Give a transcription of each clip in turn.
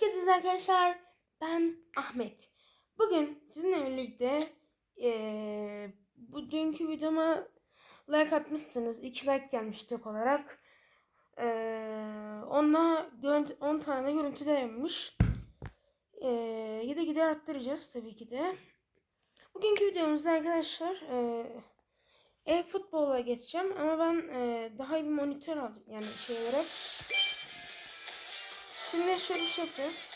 geldiniz arkadaşlar. Ben Ahmet. Bugün sizinle birlikte eee bu dünkü videoma like atmışsınız. 2 like gelmiş tek olarak. Eee onunla 10 tane de görüntü denemiş. Eee gide gide arttıracağız tabii ki de. Bugünkü videomuzda arkadaşlar e-futbola geçeceğim ama ben eee, daha iyi bir monitör aldım yani şey olarak. Şimdi şöyle bir şey yapacağız.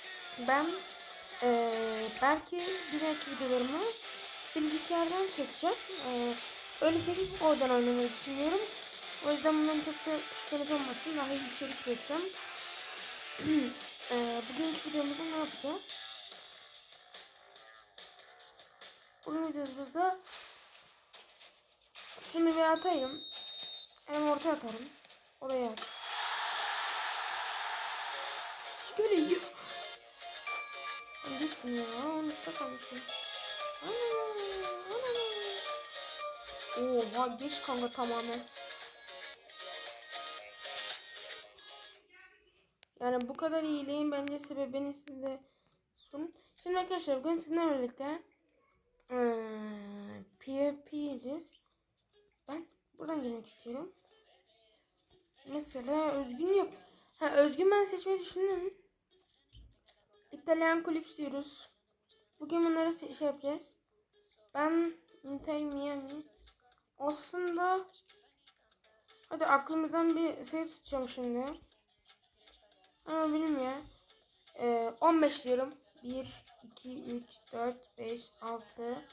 Ben eee, belki bir dahaki videolarımı bilgisayardan çekeceğim. Eee, öyle çekip oradan oynamayı düşünüyorum. O yüzden bundan çok da şüpheniz olmasın. Daha iyi içerik üreteceğim. eee bugünkü videomuzda ne yapacağız? Bugün videomuzda şunu bir atayım. Hem orta atarım. O da yer. Şöyle yiyor. Geç bunu ya. Onun üstte kalmışım. Ana, ana. Oha geç kanka tamamen. Yani bu kadar iyiliğin bence sebebini size sorun. Şimdi arkadaşlar bugün sizinle birlikte eee, PvP yiyeceğiz. Ben buradan girmek istiyorum. Mesela özgün yok. Ha özgün ben seçmeyi düşündüm. İtalyan kulüp diyoruz. Bugün bunları şey yapacağız. Ben Inter Miami. Aslında hadi aklımızdan bir sayı tutacağım şimdi. Ama benim ya. Ee, 15 diyorum. 1, 2, 3, 4, 5, 6,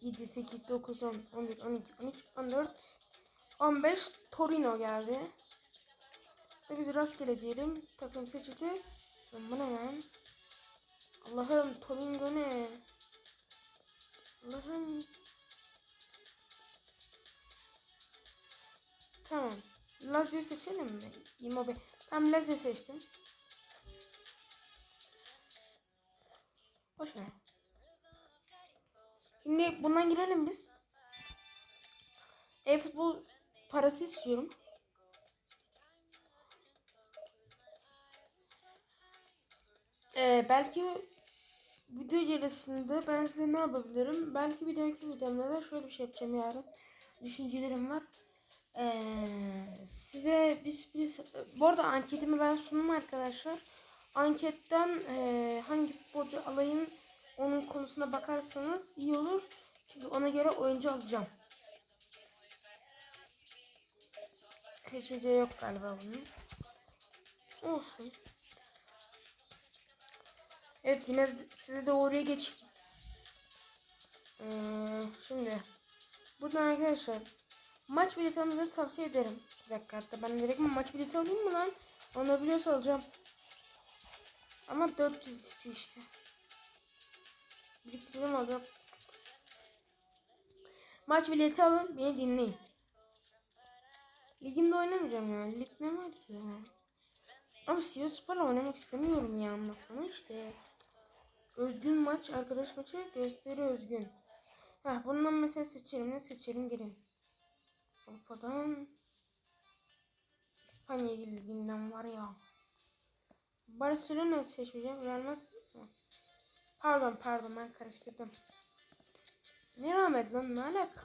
7, 8, 9, 10, 11, 12, 13, 14, 15 Torino geldi. Biz rastgele diyelim. Takım seçildi. Bu ne lan? Allah'ım Torino ne? Allah'ım. Tamam. Lazio seçelim mi? Immobile. Tamam Lazio seçtim. Boş ver. Şimdi bundan girelim biz. E-futbol parası istiyorum. Ee, belki video içerisinde ben size ne yapabilirim? Belki bir dahaki videomda da şöyle bir şey yapacağım yarın. Düşüncelerim var. Ee, size bir sürpriz... Bu arada anketimi ben sundum arkadaşlar. Anketten e, hangi futbolcu alayım onun konusuna bakarsanız iyi olur. Çünkü ona göre oyuncu alacağım. Seçeceği yok galiba bunun. Olsun. Evet yine size de oraya geç. Ee, şimdi buradan arkadaşlar maç bileti almanızı tavsiye ederim. Bir dakika hatta ben direkt maç bileti alayım mı lan? Onu biliyorsa alacağım. Ama 400 istiyor işte. Biriktiririm alacağım. Maç bileti alın beni dinleyin. Ligimde oynamayacağım ya. Lig ne var ki ya? Ama Sivasspor'la oynamak istemiyorum ya anlasana işte. Özgün maç, arkadaş maçı gösteri özgün. Ha bundan mesela seçelim. Ne seçelim gelin. Avrupa'dan İspanya liginden var ya. Barcelona seçmeyeceğim. Real Madrid. Pardon pardon ben karıştırdım. Ne rahmet lan ne alaka?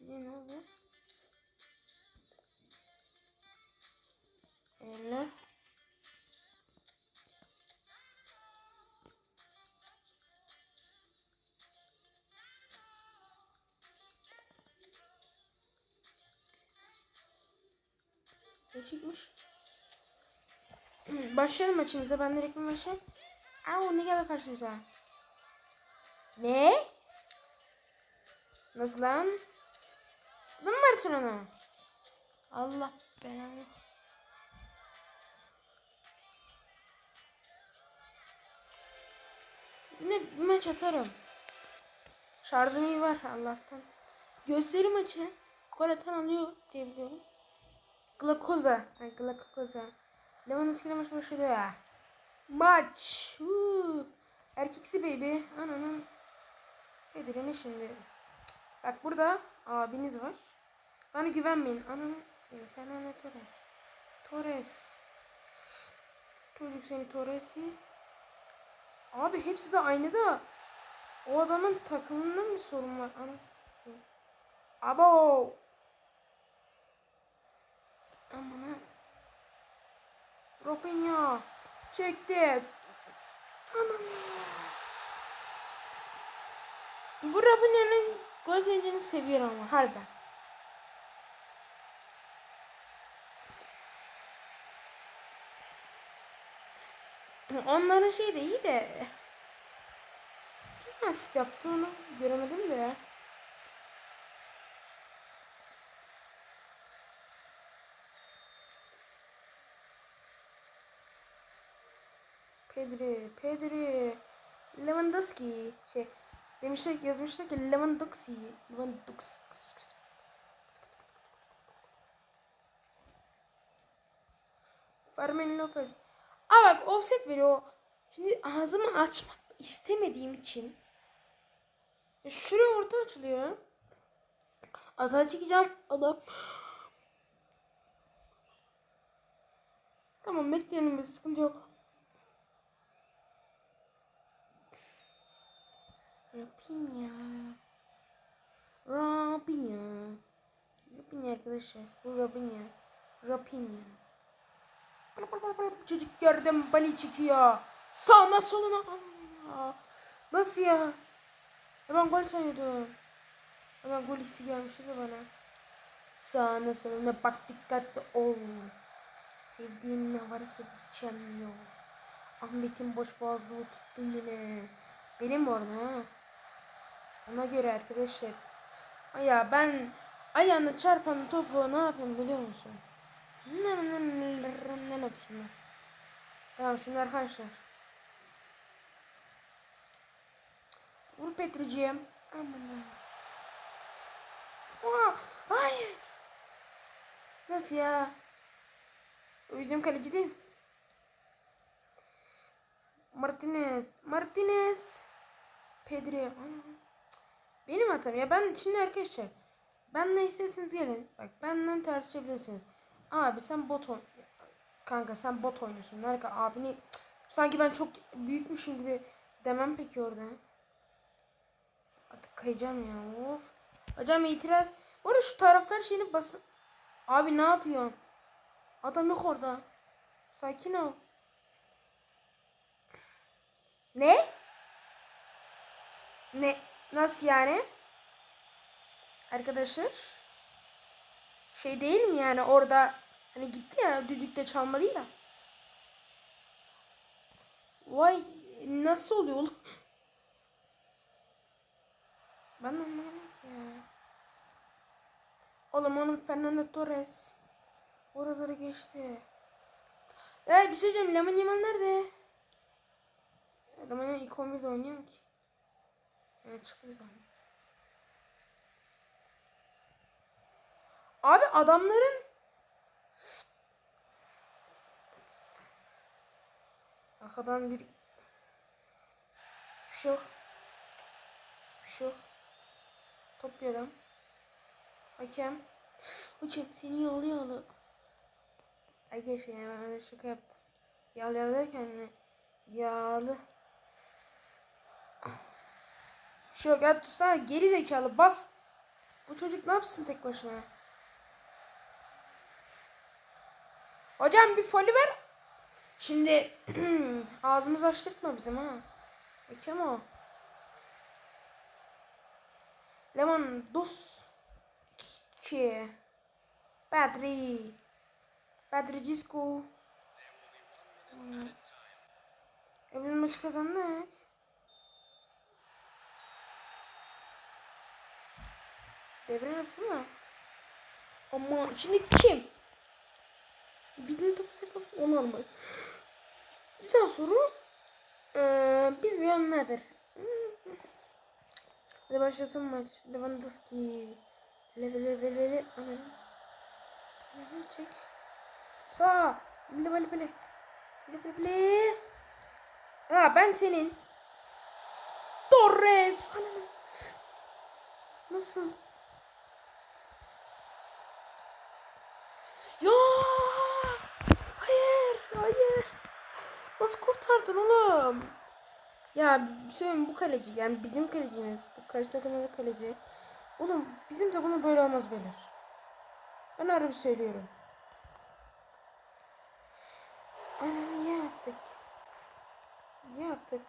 Ne ne oldu? Eller. Değişikmiş. Başlayalım maçımıza. Ben direkt mi başlayayım? Aa ne geldi karşımıza? Ne? Nasıl lan? Bu da mı Barcelona? Allah belanı. Ne maç atarım. Şarjım iyi var Allah'tan. Gösteri maçı gol atan alıyor diye biliyorum. Glakoza. Ay Glakoza. Lewandowski'yle maç başladı ya. Maç. Huu. Erkeksi baby. Ananın. Edirene şimdi. Bak burada abiniz var. Bana güvenmeyin. Ananı. E, Fernando Torres. Torres. Çocuk seni Torres'i. Abi hepsi de aynı da. O adamın takımında mı sorun var? Anasını satayım. Abo. Aman ha. Robinho. Çekti. Aman. Bu Robinho'nun gol sevincini seviyorum ama harbiden. Onların şey de iyi de. Kim asist yaptı onu göremedim de. Pedri, Pedri, Lewandowski şey demişler yazmışlar ki Lewandowski, Lewandowski. Fermin Lopez. Aa bak offset veriyor. Şimdi ağzımı açmak istemediğim için ya şuraya orta açılıyor. Atağa çekeceğim adam. Tamam bekleyelim bir sıkıntı yok. Rapinya. Rapinya. Rapinya arkadaşlar. Bu Rapinya. Rapinya. Çocuk yerden bali çıkıyor. Sağına soluna. Aa, Nasıl ya? Ya ben gol sanıyordum. Hemen gol hissi gelmişti de bana. Sağına soluna bak dikkatli ol. Sevdiğin ne varsa biçemiyor. Ahmet'in boş boğazlığı tuttu yine. Benim arada ha. Ona göre arkadaşlar. Ay ya ben ayağına çarpan topu ne yapayım biliyor musun? Ne ne ne ne yapsınlar? Tamam şimdi arkadaşlar. Vur Petriciğim. Aman Aa, hayır. Nasıl ya? O bizim kaleci değil misiniz? Martinez. Martinez. Pedri. Benim hatam ya. Ben şimdi arkadaşlar. Ben ne isterseniz gelin. Bak benden tartışabilirsiniz. Abi sen bot oyn Kanka sen bot oynuyorsun. Nerede abini sanki ben çok büyükmüşüm gibi demem peki orada. Artık kayacağım ya. Of. Hocam itiraz. Bu arada şu taraftar şeyini basın. Abi ne yapıyorsun? Adam yok orada. Sakin ol. Ne? Ne? Nasıl yani? Arkadaşlar. Şey değil mi yani orada hani gitti ya düdükte çalmadı ya. Vay nasıl oluyor oğlum? Ben anlamadım ki ya. Oğlum onun Fernando Torres. Oraları geçti. Ee bir şey diyeceğim. Lemon Yaman nerede? Lemon Yaman ilk 11'de oynuyor mu ki? Evet çıktı bir zaman. Abi adamların Arkadan bir Hiçbir şey yok. Bir adam. Hakem. Hakem seni yağlı yağlı. Arkadaşlar yani ben öyle şaka yaptım. Yağlı yağlı derken yağlı. Bir şey yok ya tutsana geri zekalı bas. Bu çocuk ne yapsın tek başına? Hocam bir foli ver. Şimdi ağzımızı açtırtma bizim ha. Hakem o. Lemon dos ki Pedri Pedri Cisco hmm. Öbür maçı kazandık. Devre arası mı? Ama şimdi kim? Bizim topu sepet onu almayı. Güzel soru. Ee, biz bir yön nedir? Hadi başlasın maç. Lewandowski. Leve leve leve. Anam. Çek. Sağ. Leve leve. Leve leve. Ha ben senin. Torres. Anam. Nasıl? Nasıl kurtardın oğlum? Ya şey söyleyeyim, bu kaleci yani bizim kalecimiz. Bu karşı takımın kaleci. Oğlum bizim de bunu böyle olmaz beyler. Ben harbi söylüyorum. Ananı ye artık. Ye artık.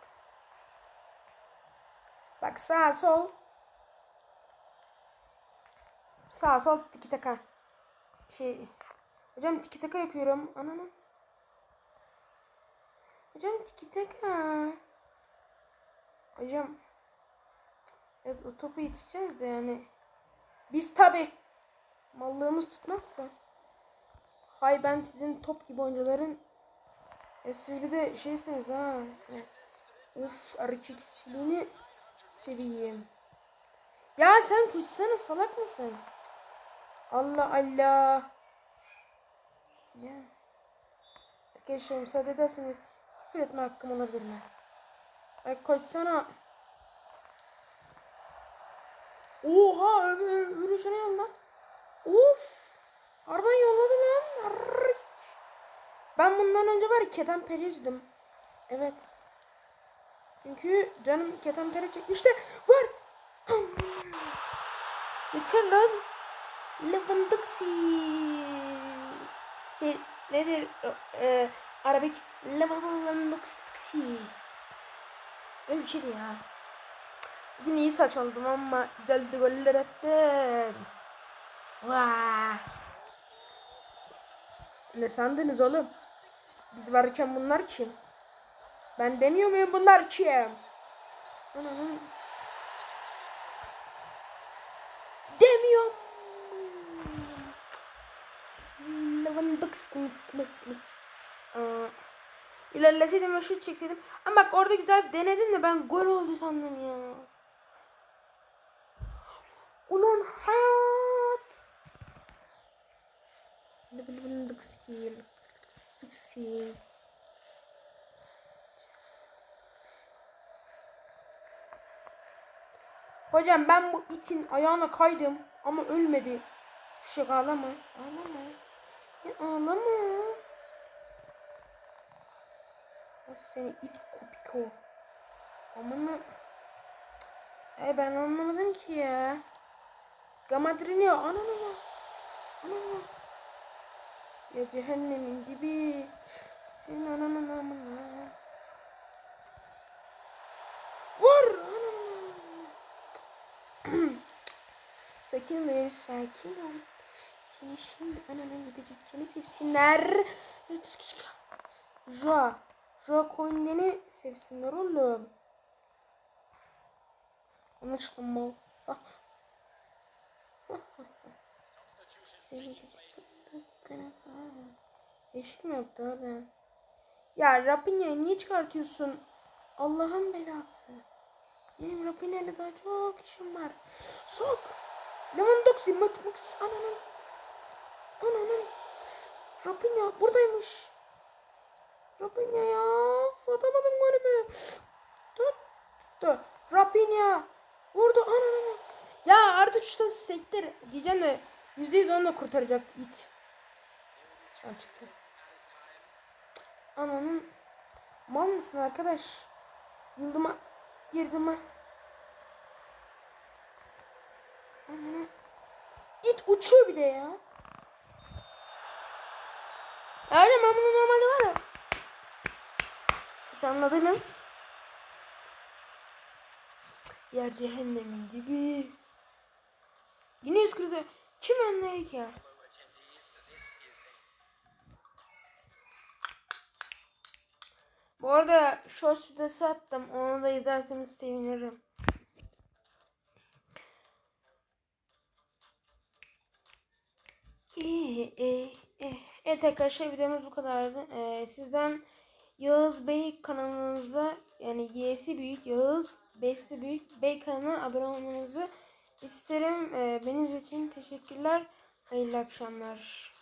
Bak sağ sol. Sağ sol tiki taka. Şey. Hocam tiki taka yapıyorum. Ananı. Hocam tiki taka. Hocam. Evet o topu yetişeceğiz de yani. Biz tabi. Mallığımız tutmazsa. Hay ben sizin top gibi oyuncuların. E siz bir de şeysiniz ha. Uf erkeksiliğini seveyim. Ya sen koşsana salak mısın? Allah Allah. Ya. Arkadaşlar müsaade ederseniz küfür etme hakkım olabilir mi? Ay koşsana. Oha yürüyüşüne yolla. Uf. Arabayı yolladı lan. Ben bundan önce var ya ketenperi yüzdüm. Evet. Çünkü canım ketenperi çekmişti. Var. Yeter lan. Lewandowski. Şey, nedir? E, Arabik Lewandowski. Öyle bir şeydi ya. Bugün iyi saçmaladım. Ne sandınız oğlum? Biz varken bunlar kim? Ben demiyor muyum bunlar kim? Demiyorum. Lewandowski. Aa, İlerleseydim ve şut çekseydim. Ama bak orada güzel denedin mi ben gol oldu sandım ya. Ulan hayat. Hocam ben bu itin ayağına kaydım ama ölmedi. Hiçbir şey ağlama. Ağlama. Ya ağlama. Seni it kopiko. Amına. Ay ben anlamadım ki ya. Gamadrinio ananı. Ananı. Ya cehennemin dibi. Senin ananın amına. Vur ananı. sakin ol, sakin ol. Seni şimdi anana gidecek canı sevsinler. Joa. Joa coinlerini sevsinler oğlum. Mal. Ah. Seni gidip Yeşil mi yaptı abi? Ya Rapinya'yı niye çıkartıyorsun? Allah'ın belası. Benim Rapinya'yla daha çok işim var. Sok. Lewandowski mak mak ananın. Ananın. Rapinya buradaymış. Rapinya ya. Atamadım golümü. Tut. Tut. Rapinya. Vurdu ananın. Ya artık şu sektir. Diyeceğim de %100 onunla kurtaracak it. Tamam çıktı. Ananın. Mal mısın arkadaş? Yıldıma girdim ha. Amına. İt uçuyor bir de ya. Yani ben bunu normalde var ya. Siz anladınız. Yer cehennemin dibi. Yine yüz krizi. Kim önleyik ya? Bu arada short videosu attım. Onu da izlerseniz sevinirim. İyi, iyi, iyi. Evet arkadaşlar videomuz bu kadardı. Ee, sizden Yağız Bey kanalınıza yani Y'si büyük Yağız B'si büyük Bey kanalına abone olmanızı isterim. Ee, beniz için teşekkürler. Hayırlı akşamlar.